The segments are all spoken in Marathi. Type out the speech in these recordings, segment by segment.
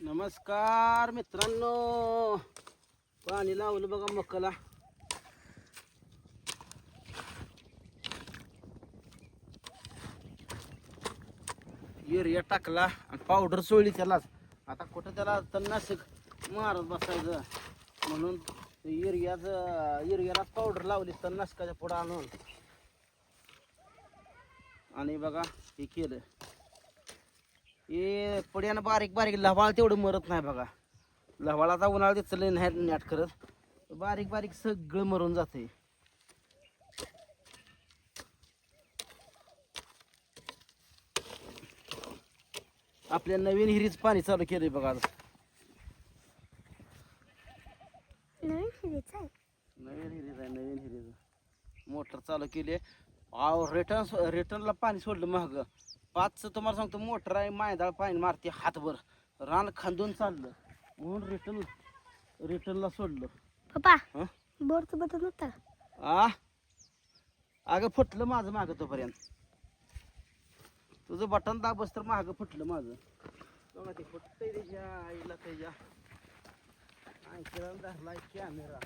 नमस्कार मित्रांनो. पाणी लावलं बघा मकाला. युरिया टाकला आणि पावडर सोडली त्यालाच. आता कुठं त्याला तणनाशक मारत बसायचं? म्हणून युरियाचं युरियालाच पावडर लावली तणनाशकाच्या पुढं आणून. आणि बघा हे केलं. हे पड्यानं बारीक बारीक लवाळ तेवढं मरत नाही बघा. लवाळाचा उन्हाळा त्याचं लय नाही नॅट करत बारीक बारीक सगळं मरून जाते आपल्या नवीन हिरीच पाणी चालू केलंय बघा आज. नवीन फिरीच आहे. नवीन हिरीच आहे नवीन हिरीच. मोटर चालू केली आहे. रिटर्न रिटर्नला पाणी सोडलं महाग पाचचं तुम्हाला सांगतो मोटर आहे मायदाळ पाणी मारते हातभर. रान खांदून चाललं. म्हणून रिटर्न रिटर्नला सोडलं. पप्पा हं? बोरचं बटन होता आ? अगं फुटलं माझं मागं तोपर्यंत. तुझं बटन दाबस तर मागं फुटलं माझं. बघा ते फुटतंय त्याच्या आईला त्याच्या ऐंशीला धरलाय कॅमेरा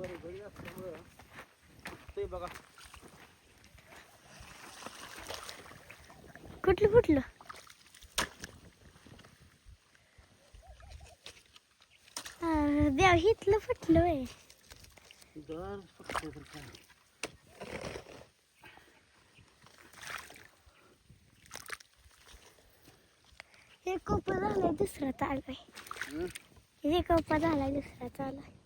बरं घरी असल्यामुळं फुटतंय बघा. कुठलं फुटलं अं, देव हितलं फुटलं वय. दर फुटतंय तर काय हे कोपा झालाय दुसरा चालू आहे. हं? हे कोपा झालाय दुसरा चालू आहे.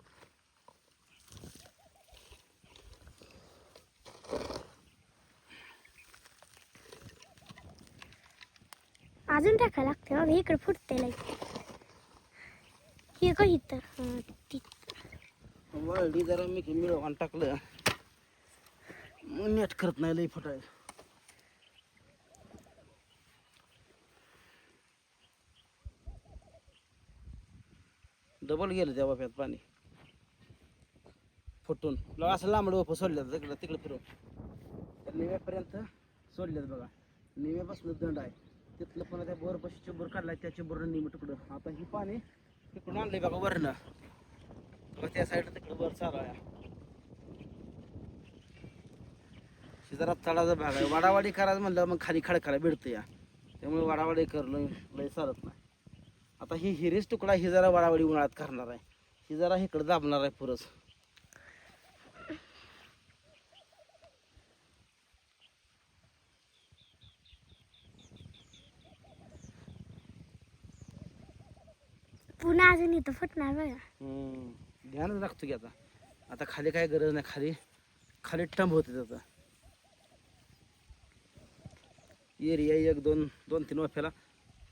अजून टाका लागते. मग इकडे फुटते लाइट हे का इथं. वळली जरा मी मिळवून टाकलं. मग नेट करत नाही लई फुटाय डबल गेलं त्या बाप्यात पाणी. फुटून. असं लांबड वापर सोडल्यात तिकडं तिकडं फिरून. तर निव्यापर्यंत सोडल्यात बघा. निव्यापासून दंड आहे. तिथलं पुन्हा त्या बोर पशी काढला काढलाय त्या चिंबरनं निम तिकडं. आता ही पाणी तिकडून आणलंय बघा वरनं. मग त्या साईडला तिकडं वर चालू आहे. जरा तळाचा भाग आहे. वाडावाडी करायचं म्हणलं मग खाली खडकाला भेटतं या. त्यामुळे वाडावाडी करणं लय चालत नाही. आता ही हिरेच तुकडा ही जरा वाडावाडी उन्हाळ्यात करणार आहे. ही जरा इकडं दाबणार आहे पुरस इथं फुटणार बघा हम्म. ध्यानच राखतो की आता आता खाली काय गरज नाही खाली खाली टंब होते त्याचं एरिया एक दोन दोन तीन वाफ्याला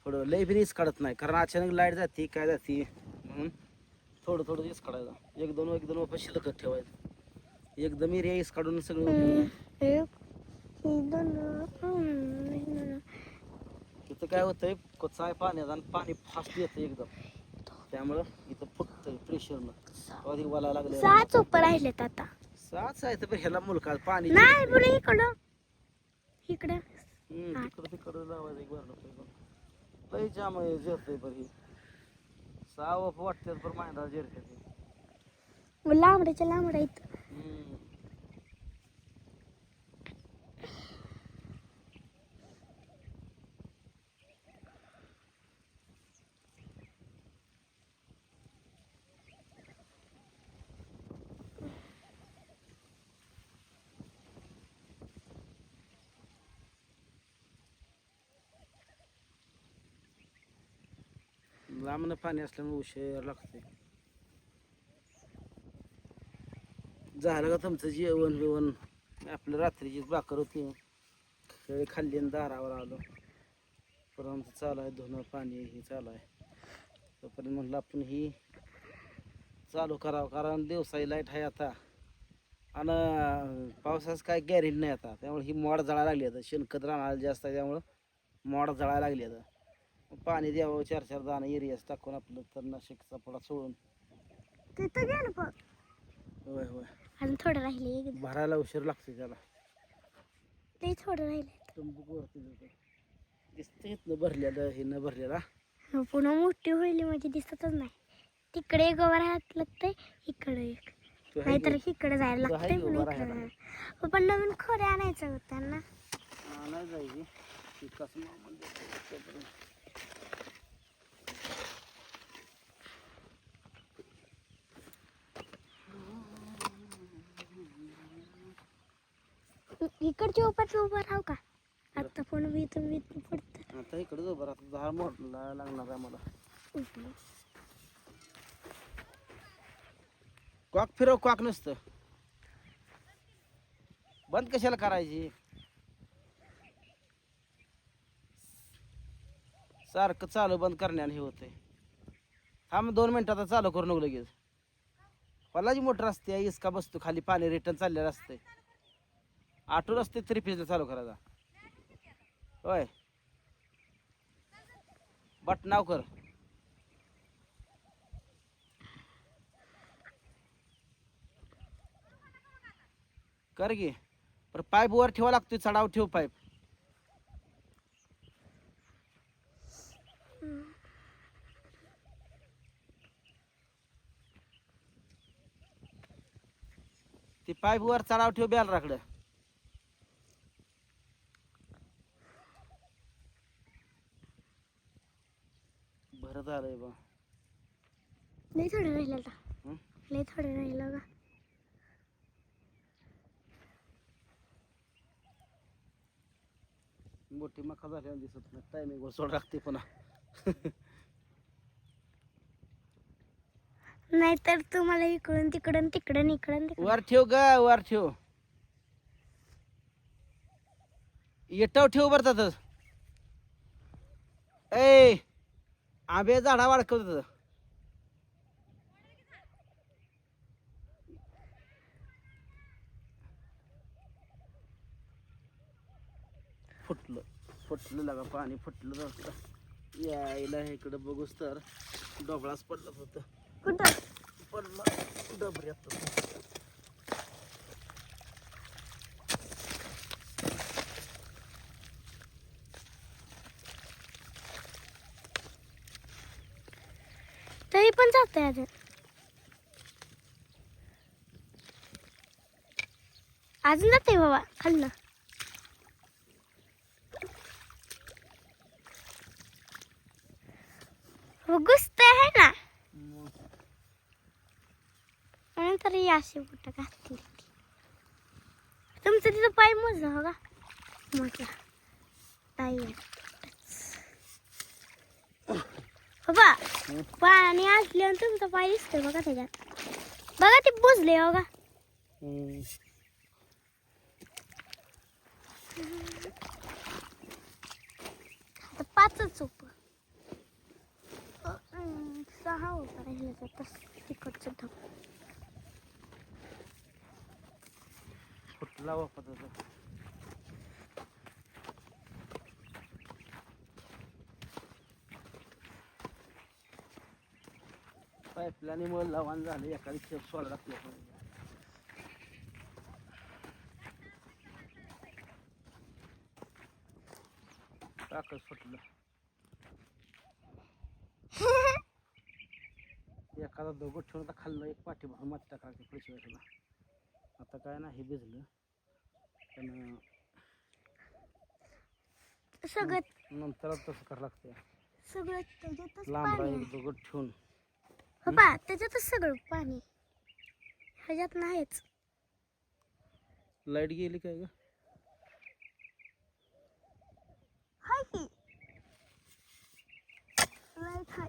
थोडं लय बी वीज काढत नाही कारण अचानक लाइट जाते काय जाते म्हणून थोडं थोडं वीज काढायचं एक दोन एक दोन वाफा शिल्लकच ठेवायचं एकदम एरिया वीज काढून सगळं उपयोग नाही. एक दोन हम्म, तिथं काय होतंय कोचा आहे पाण्याचा आणि पाणी फास्ट येतं एकदम त्यामुळं इथं फुटतंय प्रेशरनं अधिक वाला लागले सहा चोप राहिलेत आता. साच आहे तर ह्याला मुलगा पाणी नाही इकडं. इकडं. हम्म, तिकडं तिकडं लावायचं एक लय जाम आहे बरं ही. बरं मांडा जेरते लांबड्याच्या लांबड्या इथं. लांबनं पाणी असल्यामुळे उशीर लागते झालं का तुमचं जेवण बिवण? आपलं रात्रीची भाकर होती. खेळ खाल्ली आणि दारावर आलो. परत आमचं चालू आहे धुणं पाणी हे चालू आहे. तोपर्यंत म्हटलं आपण ही चालू करावं कारण दिवसाही लाइट आहे आता. आणि पावसाच काय गॅरेंटी नाही आता. त्यामुळे ही मोड जळायला लागली आता. शेणखत राहणार जास्त आहे त्यामुळं मोड जळायला लागली आता. पाणी द्यावं चार चार दाणं एरियास टाकून आपलं तर नाशिकचा पुढा सोडून. तिथं गेलं बघ होय होय. अजून थोडं राहिले एकदम भरायला उशीर लागतो त्याला. ते थोडं राहिले तंबूक वरती जातं. दिसते भरलेलं हे न भरलेला पुन्हा मोठी होईल म्हणजे दिसतच नाही. तिकडे एक ओव्हर हात लागतंय इकडे एक. तो आहे नाहीतर? इकडे जायला तो आहे लागतंय की पण उभा राहायला? पण नवीन खोरे आणायचं होतं ना हा, नाही जायची कसं इकडच्या ओपात उभं राहू का? आता फोन वीत वीत पडतं. आता इकडे बरं आता दहा मोडला लागणार आहे मला. क्वाक फिरव क्वाक नसतं. बंद कशाला करायची? सारखं चालू बंद करण्याने हे होतंय. थांब दोन मिनिटात चालू करू नको लगेच. पलाची मोटर असते इसका बसतो खाली पाणी रिटर्न चाललेलं असते आटून असते तरी फेजला चालू करायचा होय. बट नाव कर. कर गे पर पाईप वर ठेवा लागतोय चढाव ठेव पाईप. ती पाईप वर चढाव ठेव बेल राखडं. आलंय बा. लई थोडं राहिलं आता? लई थोडं राहिलं का मोठी मका झाल्यावर दिसत नाही. टायमिंग सोड लागते पुन्हा. नाहीतर तुम्हाला इकडून तिकडून तिकडून इकडून तिकडून. वर ठेव ग वर ठेव. येटाव ठेव बरं ए! आंबे झाडा वाढकवत फुटलं. फुटलं लगा पाणी फुटलं यायला इकडं बघूस तर डोबळाच पडलं होतं. कुठं? पडला डबऱ्यात तरी अजून अजून जाते बाबा खाल्लं हो आहे ना. म्हणून तरी अशी कुठं घातली तुमचं तिथं पाय मोज हो का? मोजा ताई बा पाणी असल्यावर तुमचा पाय दिसतोय. बघा त्याच्यात. बघा ते बुजले हो का आता पाचच उप सहा होता राहिलं तस तिकडचं धप कुठला वापर पाईपलाईन मुळे लवान झालं एखादी खेप सोडा लागते टाकच फुटलं एखादा दोघं ठेवून आता खाल्लं एक पाठी भरून माती टाकायची पुढच्या वेळेला. आता काय नाही हे भिजलं. पण सगळं नंतर तसं करावं लागतं सगळं पाणी एक दगड ठेवून. हो पप्पा त्याच्यातच सगळं पाणी. ह्याच्यात नाहीच. लाइट गेली काय ग? हाय की. लाइट हाय.